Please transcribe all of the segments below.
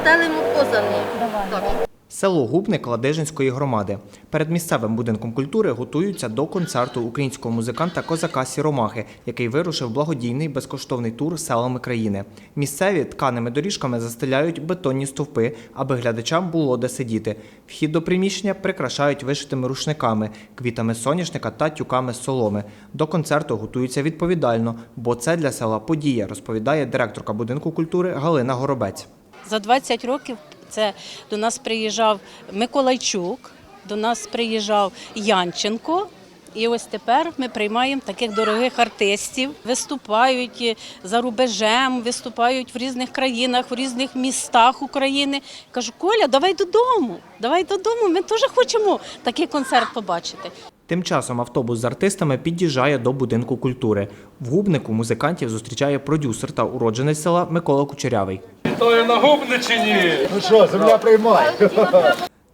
постелимо поза ним. Так. Село Губник Ладижинської громади. Перед місцевим будинком культури готуються до концерту українського музиканта Козака Сіромахи, який вирушив благодійний безкоштовний тур селами країни. Місцеві тканими доріжками застеляють бетонні стовпи, аби глядачам було де сидіти. Вхід до приміщення прикрашають вишитими рушниками, квітами соняшника та тюками з соломи. До концерту готуються відповідально, бо це для села подія, розповідає директорка будинку культури Галина Горобець. За 20 років це до нас приїжджав Миколайчук, до нас приїжджав Янченко. І ось тепер ми приймаємо таких дорогих артистів, виступають за рубежем, виступають в різних країнах, в різних містах України. Кажу, Коля, давай додому, давай додому. Ми теж хочемо такий концерт побачити. Тим часом автобус з артистами під'їжджає до будинку культури. В губнику музикантів зустрічає продюсер та уродженець села Микола Кучерявий. Вітаю на Губничині! Ну що, земля приймає.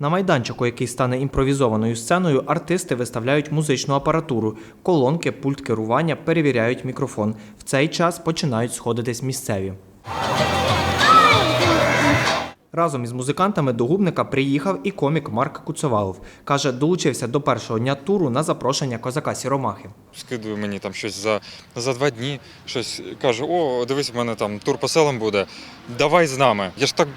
На майданчику, який стане імпровізованою сценою, артисти виставляють музичну апаратуру, колонки, пульт керування, перевіряють мікрофон. В цей час починають сходитись місцеві. Разом із музикантами до губника приїхав і комік Марк Куцевалов. Каже, долучився до першого дня туру на запрошення козака Сіромахи. скидує мені там щось за, за два дні, щось каже: О, дивись, в мене там тур по селам буде. Давай з нами. Я ж так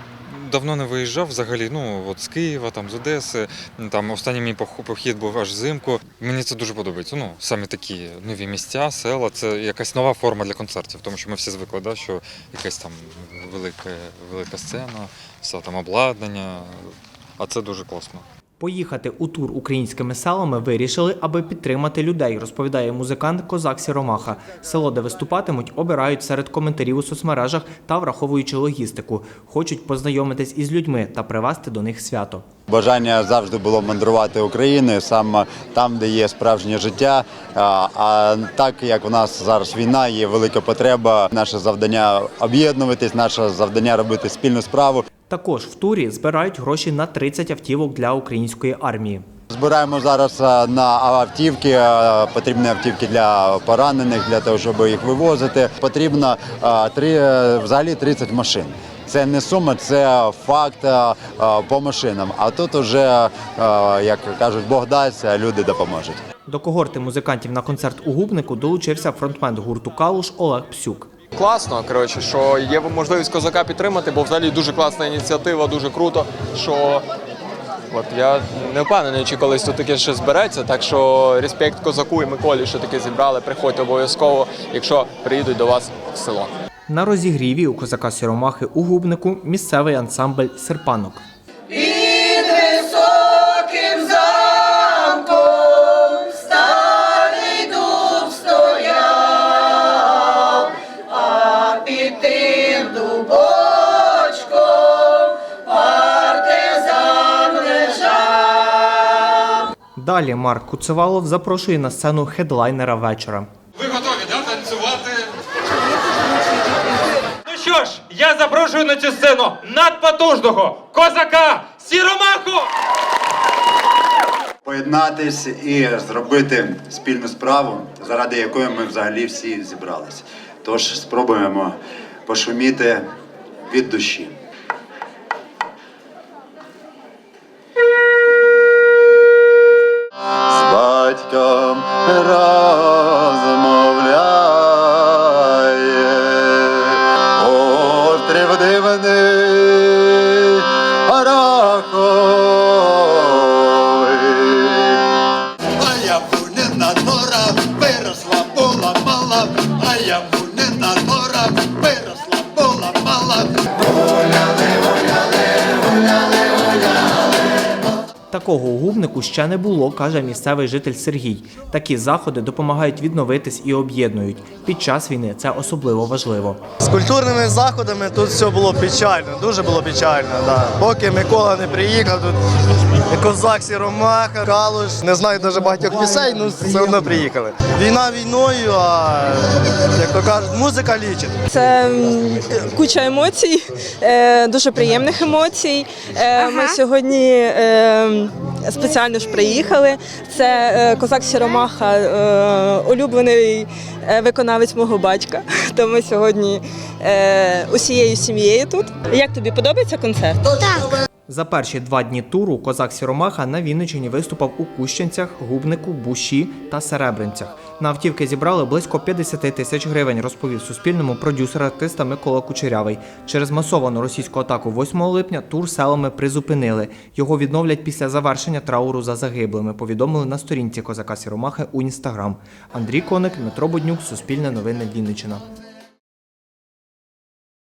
давно не виїжджав взагалі. Ну от з Києва, там з Одеси. Там останній мій пох- похід був аж взимку. Мені це дуже подобається. Ну саме такі нові місця, села. Це якась нова форма для концертів, тому що ми всі звикли, да, що якась там велика, велика сцена, все там обладнання. А це дуже класно. Поїхати у тур українськими селами вирішили, аби підтримати людей, розповідає музикант Козак Сіромаха. Село, де виступатимуть, обирають серед коментарів у соцмережах та враховуючи логістику. Хочуть познайомитись із людьми та привезти до них свято. Бажання завжди було мандрувати Україною, саме там, де є справжнє життя. А, так як у нас зараз війна, є велика потреба. Наше завдання об'єднуватись, наше завдання робити спільну справу. Також в турі збирають гроші на 30 автівок для української армії. Збираємо зараз на автівки, а, потрібні автівки для поранених, для того, щоб їх вивозити. Потрібно три, е, взагалі 30 машин. Це не сума, це факт по машинам. А тут уже, як кажуть, Бог дасть, а люди допоможуть. До когорти музикантів на концерт у Губнику долучився фронтмен гурту Калуш Олег Псюк. Класно, коротше, що є можливість козака підтримати, бо взагалі дуже класна ініціатива, дуже круто. Що от я не впевнений, чи колись тут таке ще збереться. Так що респект козаку і Миколі, що таке зібрали. Приходьте обов'язково, якщо приїдуть до вас в село. На розігріві у козака Сіромахи у Губнику місцевий ансамбль Серпанок. Далі Марк Куцевалов запрошує на сцену хедлайнера вечора. Ви готові, да, танцювати? Ну що ж, я запрошую на цю сцену надпотужного козака Сіромаху! Поєднатись і зробити спільну справу, заради якої ми взагалі всі зібрались. Тож спробуємо пошуміти від душі. Такого у Губнику ще не було, каже місцевий житель Сергій. Такі заходи допомагають відновитись і об'єднують. Під час війни це особливо важливо. З культурними заходами тут все було печально, дуже було печально. Да. Поки Микола не приїхав, тут козак Сіромаха, Калуш, не знаю дуже багатьох пісень, ну все одно приїхали. Війна війною, а як то кажуть, музика лічить. Це куча емоцій, е, дуже приємних емоцій. Е, Ми сьогодні е, спеціально ж приїхали. Це е, козак Сіромаха, е, улюблений е, виконавець мого батька. То ми сьогодні усією сім'єю тут. Як тобі подобається концерт? За перші два дні туру козак Сіромаха на Вінниччині виступав у Кущенцях, Губнику, Буші та Серебринцях. На автівки зібрали близько 50 тисяч гривень, розповів Суспільному продюсер артиста Микола Кучерявий. Через масовану російську атаку 8 липня тур селами призупинили. Його відновлять після завершення трауру за загиблими. Повідомили на сторінці козака Сіромахи у інстаграм. Андрій Коник, Дмитро Буднюк, Суспільне новини Вінниччина.